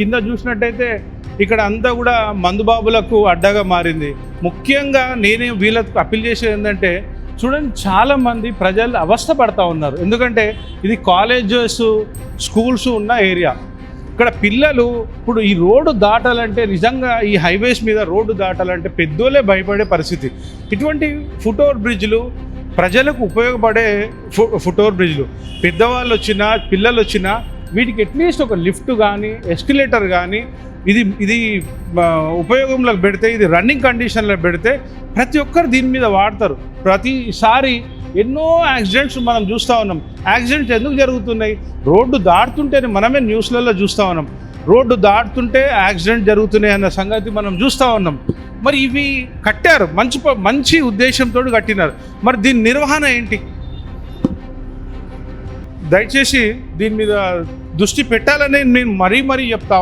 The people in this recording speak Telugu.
కింద చూసినట్టయితే ఇక్కడ అంతా కూడా మందుబాబులకు అడ్డగా మారింది. ముఖ్యంగా నేనే వీళ్ళకు అప్పీల్ చేసేది ఏంటంటే చూడండి చాలామంది ప్రజలు అవస్థ పడతా ఉన్నారు. ఎందుకంటే ఇది కాలేజెస్ స్కూల్స్ ఉన్న ఏరియా. ఇక్కడ పిల్లలు ఇప్పుడు ఈ రోడ్డు దాటాలంటే నిజంగా ఈ హైవేస్ మీద రోడ్డు దాటాలంటే పెద్దోళ్ళే భయపడే పరిస్థితి. ఇటువంటి ఫుటోర్ బ్రిడ్జ్లు ప్రజలకు ఉపయోగపడే ఫు ఫుటోర్ బ్రిడ్జ్లు. పెద్దవాళ్ళు వచ్చినా పిల్లలు వచ్చినా వీటికి అట్లీస్ట్ ఒక లిఫ్ట్ కానీ ఎస్కిలేటర్ కానీ ఇది ఇది ఉపయోగంలోకి పెడితే ఇది రన్నింగ్ కండిషన్లో పెడితే ప్రతి ఒక్కరు దీని మీద వాడతారు. ప్రతిసారి ఎన్నో యాక్సిడెంట్స్ మనం చూస్తూ ఉన్నాం. యాక్సిడెంట్స్ ఎందుకు జరుగుతున్నాయి? రోడ్డు దాటుతుంటేనే మనమే న్యూస్లలో చూస్తూ ఉన్నాం. రోడ్డు దాటుతుంటే యాక్సిడెంట్ జరుగుతున్నాయి అన్న సంగతి మనం చూస్తూ ఉన్నాం. మరి ఇవి కట్టారు. మంచి మంచి ఉద్దేశంతో కట్టినారు. మరి దీని నిర్వహణ ఏంటి? దయచేసి దీని మీద దృష్టి పెట్టాలని నేను మరీ మరీ చెప్తా